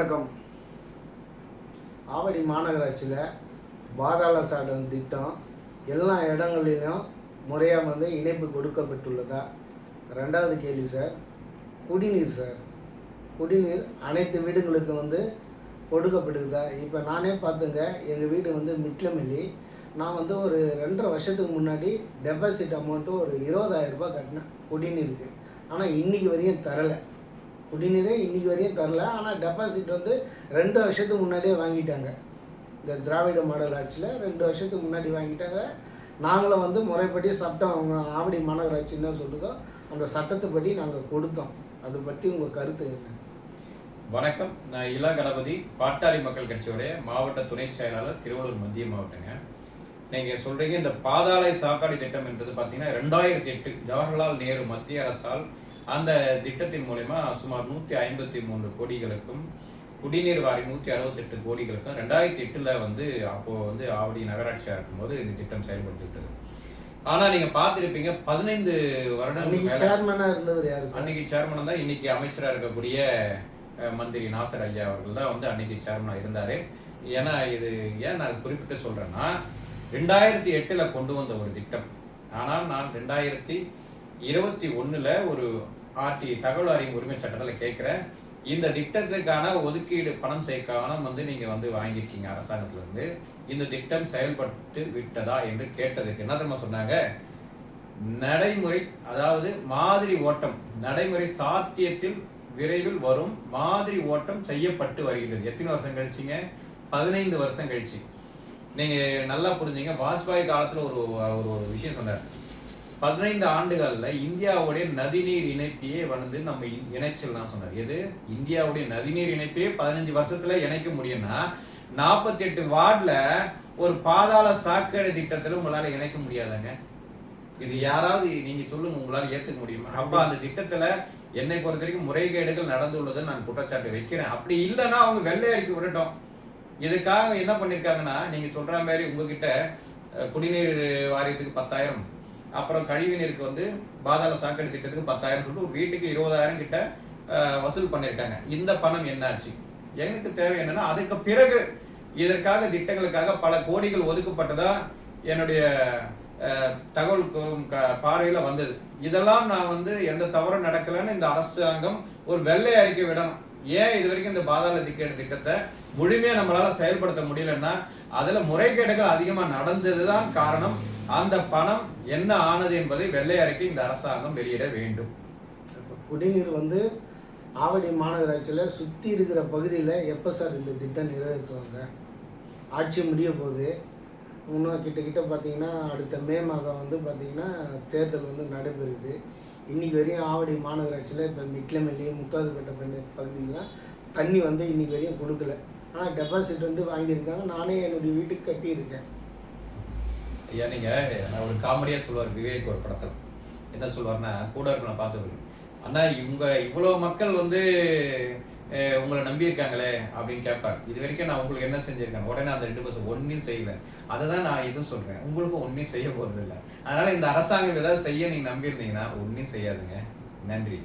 வணக்கம். ஆவடி மாநகராட்சியில் பாதாள சாதம் திட்டம் எல்லா இடங்களிலும் முறையாக வந்து இணைப்பு கொடுக்கப்பட்டுள்ளதா? ரெண்டாவது கேள்வி சார். குடிநீர் சார். குடிநீர் அனைத்து வீடுகளுக்கும் வந்து கொடுக்கப்படுதா? இப்போ நானே பார்த்துங்க எங்கள் வீடு வந்து மிட்லமில்லி. நான் வந்து ஒரு ரெண்டரை வருஷத்துக்கு முன்னாடி டெபாசிட் அமௌண்ட்டு ஒரு இருபதாயிரம் ரூபாய் கட்டினேன் குடிநீருக்கு. ஆனால் இன்றைக்கி வரையும் தரலை. குடிநீரே இன்றைக்கி வரையும் தரல. ஆனால் டெபாசிட் வந்து ரெண்டு வருஷத்துக்கு முன்னாடியே வாங்கிட்டாங்க. இந்த திராவிட மாடல் ஆட்சியில் ரெண்டு வருஷத்துக்கு முன்னாடி வாங்கிட்டாங்க. நாங்களும் வந்து முறைப்படி சட்டம் அவங்க ஆவடி மாநகராட்சி என்ன சொல்லுதோ அந்த சட்டத்துப்படி நாங்கள் கொடுத்தோம். அதை பற்றி உங்கள் கருத்து என்ன? வணக்கம். நான் இளா கணபதி பாட்டாளி மக்கள் கட்சியுடைய மாவட்ட துணை செயலாளர் திருவள்ளூர் மத்திய மாவட்டங்க. நீங்கள் சொல்கிறீங்க இந்த பாதாளை சாக்காடு திட்டம் என்றது பார்த்தீங்கன்னா ரெண்டாயிரத்தி எட்டு ஜவஹர்லால் நேரு மத்திய அரசால் அந்த திட்டத்தின் மூலயமா சுமார் நூற்றி ஐம்பத்தி மூன்று கோடிகளுக்கும் குடிநீர் வாரி நூற்றி அறுபத்தெட்டு கோடிகளுக்கும் ரெண்டாயிரத்தி எட்டில் வந்து அப்போது வந்து ஆவடி நகராட்சியாக இருக்கும்போது இந்த திட்டம் செயல்படுத்திவிட்டது. ஆனால் நீங்கள் பார்த்துருப்பீங்க பதினைந்து மேல- சேர்மனாக இருந்தவர் யார் அன்னைக்கு சேர்மன் தான் இன்னைக்கு அமைச்சராக இருக்கக்கூடிய மந்திரி நாசர் ஐயா அவர்கள் தான் வந்து அன்னைக்கு சேர்மனாக இருந்தார். ஏன்னா இது ஏன் நான் குறிப்பிட்டு சொல்கிறேன்னா ரெண்டாயிரத்தி எட்டில் கொண்டு வந்த ஒரு திட்டம். ஆனால் நான் ரெண்டாயிரத்தி இருபத்தி ஒன்றில் ஒரு ஆர்டி தகவல் அறியும் உரிமை சட்டத்தில் கேட்குறேன் இந்த திட்டத்துக்கான ஒதுக்கீடு பணம் சேர்க்காம வந்து நீங்கள் வந்து வாங்கியிருக்கீங்க அரசாங்கத்திலேருந்து. இந்த திட்டம் செயல்பட்டு விட்டதா என்று கேட்டதுக்கு என்ன தெரியுமா சொன்னாங்க? நடைமுறை அதாவது மாதிரி ஓட்டம் நடைமுறை சாத்தியத்தில் விரைவில் வரும் மாதிரி ஓட்டம் செய்யப்பட்டு வருகிறது. எத்தனை வருஷம் கழிச்சிங்க? பதினைந்து வருஷம் கழிச்சு. நீங்கள் நல்லா புரிஞ்சீங்க. வாஜ்பாய் காலத்தில் ஒரு ஒரு விஷயம் சொன்னார். பதினைந்து ஆண்டுகளில் இந்தியாவுடைய நதிநீர் இணைப்பையே வந்து நம்ம இணைச்சிடலாம் சொன்னார். எது? இந்தியாவுடைய நதிநீர் இணைப்பையே பதினஞ்சு வருஷத்துல இணைக்க முடியும்னா நாற்பத்தி எட்டு வார்டில் ஒரு பாதாள சாக்கடை திட்டத்தில் உங்களால் இணைக்க முடியாதாங்க? இது யாராவது நீங்க சொல்லுங்க உங்களால் ஏற்றுக்க முடியுமா? அப்ப அந்த திட்டத்தில் என்னை பொறுத்த வரைக்கும் முறைகேடுகள் நடந்துள்ளதுன்னு நான் குற்றச்சாட்டு வைக்கிறேன். அப்படி இல்லைன்னா அவங்க வெள்ளை அறிக்கை விடட்டும். இதுக்காக என்ன பண்ணியிருக்காங்கன்னா நீங்க சொல்ற மாதிரி உங்ககிட்ட குடிநீர் வாரியத்துக்கு பத்தாயிரம் அப்புறம் கழிவுநீருக்கு வந்து பாதாள சாக்கடை திட்டத்துக்கு பத்தாயிரம் சொல்லிட்டு ஒரு வீட்டுக்கு இருபதாயிரம் கிட்ட வசூல் பண்ணியிருக்காங்க. இந்த பணம் என்னாச்சு? எனக்கு தேவை என்னன்னா அதுக்கு பிறகு இதற்காக திட்டங்களுக்காக பல கோடிகள் ஒதுக்கப்பட்டதா என்னுடைய தகவல் பார்வையில் க- வந்தது. இதெல்லாம் நான் வந்து எந்த தவறும் நடக்கலைன்னு இந்த அரசாங்கம் ஒரு வெள்ளை அறிக்கை விடணும். ஏன் இது வரைக்கும் இந்த பாதாள திக்கெட் திட்டத்தை முழுமையாக நம்மளால் செயல்படுத்த முடியலன்னா அதில் முறைகேடுகள் அதிகமா நடந்ததுதான் காரணம். அந்த பணம் என்ன ஆனது என்பதை வெள்ளை அறிக்கை இந்த அரசாங்கம் வெளியிட வேண்டும். இப்போ குடிநீர் வந்து ஆவடி மாநகராட்சியில் சுற்றி இருக்கிற பகுதியில் எப்போ சார் இந்த திட்டம் நிறைவேற்றுவாங்க? ஆட்சி முடிய போகுது இன்னும் கிட்டக்கிட்ட பார்த்தீங்கன்னா அடுத்த மே மாதம் வந்து பார்த்திங்கன்னா தேர்தல் வந்து நடைபெறுது. இன்னைக்கு வரையும் ஆவடி மாநகராட்சியில் இப்போ மிட்லமெல்லி முத்தாதுப்பேட்டை பண்ண பகுதியெலாம் தண்ணி வந்து இன்றைக்கி வரையும் கொடுக்கல. ஆனால் டெபாசிட் வந்து வாங்கியிருக்காங்க. நானே என்னுடைய வீட்டுக்கு கட்டியிருக்கேன். ஐயா நீங்கள் நான் ஒரு காமெடியாக சொல்லுவார் விவேக் ஒரு படத்தில். என்ன சொல்லுவார்னா கூட இருக்க நான் பார்த்து அண்ணா இவங்க இவ்வளோ மக்கள் வந்து உங்களை நம்பியிருக்காங்களே அப்படின்னு கேட்பார். இது வரைக்கும் நான் உங்களுக்கு என்ன செஞ்சிருக்கேன்? உடனே அந்த ரெண்டு பர்சன் ஒன்றும் செய்யல அதை தான் நான் இதுவும் சொல்கிறேன் உங்களுக்கும் ஒன்றும் செய்ய போகிறது இல்லை அதனால் இந்த அரசாங்கம் ஏதாவது செய்ய நீங்கள் நம்பியிருந்தீங்கன்னா ஒன்றும் செய்யாதுங்க. நன்றி.